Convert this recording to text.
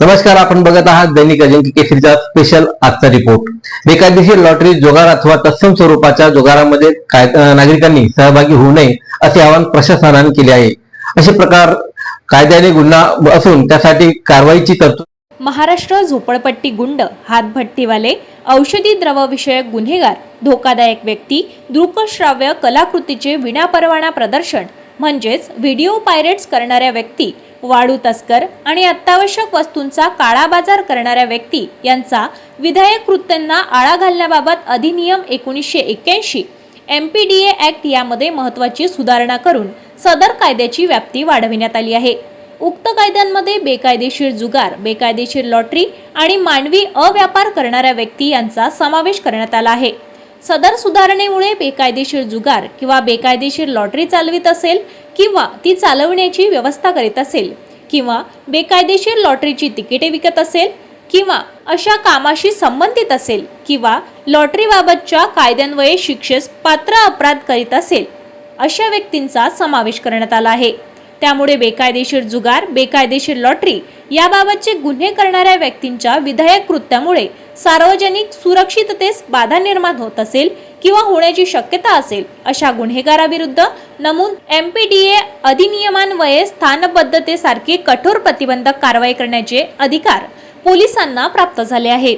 नमस्कार आपण बघत आहात दैनिक अजिंक्य केसरीचा स्पेशल आजचा रिपोर्ट बेकायदेशीर लॉटरी जुगार अथवा तत्सम स्वरूपाच्या जोगारामध्ये काय- नागरिकांनी सहभागी होऊ नये असे आवाहन प्रशासनाने केले आहे. असे प्रकार कायद्याने गुन्हा असून त्यासाठी कारवाईची तरतूद महाराष्ट्र झोपडपट्टी गुंड हातभट्टीवाले औषधी द्रवविषयक गुन्हेगार धोकादायक व्यक्ती दृकश्राव्य कलाकृतीचे विनापरवाना प्रदर्शन म्हणजेच व्हिडिओ पायरेट्स करणाऱ्या व्यक्ती वाढू तस्कर आणि अत्यावश्यक वस्तूंचा काळा बाजार करणाऱ्या व्यक्ती यांचा विधायक कृत्यांना आळा घालण्याबाबत अधिनियम एकोणीसशे एक्क्याऐंशी M P D A act यामध्ये महत्त्वाची सुधारणा करून सदर कायद्याची व्याप्ती वाढविण्यात आली आहे. उक्त कायद्यांमध्ये बेकायदेशीर जुगार बेकायदेशीर लॉटरी आणि मानवी अव्यापार करणाऱ्या व्यक्ती यांचा समावेश करण्यात आला आहे. सदर सुधारणेमुळे बेकायदेशीर जुगार किंवा बेकायदेशीर लॉटरी चालवित असेल किंवा ती चालवण्याची व्यवस्था करीत असेल किंवा बेकायदेशीर लॉटरीची तिकिटे विकत असेल किंवा अशा कामाशी संबंधित असेल किंवा लॉटरीबाबतच्या कायद्यान्वये शिक्षेस पात्र अपराध करीत असेल अशा व्यक्तींचा समावेश करण्यात आला आहे. त्यामुळे बेकायदेशीर जुगार बेकायदेशीर लॉटरी याबाबतचे गुन्हे करणाऱ्या व्यक्तींच्या विधायक कृत्यामुळे सार्वजनिक सुरक्षिततेस बाधा निर्माण होत असेल किंवा होण्याची शक्यता असेल अशा गुन्हेगाराविरुद्ध नमूद एम पी डी ए अधिनियमान्वये स्थानबद्धतेसारखी कठोर प्रतिबंधक कारवाई करण्याचे अधिकार पोलिसांना प्राप्त झाले आहेत.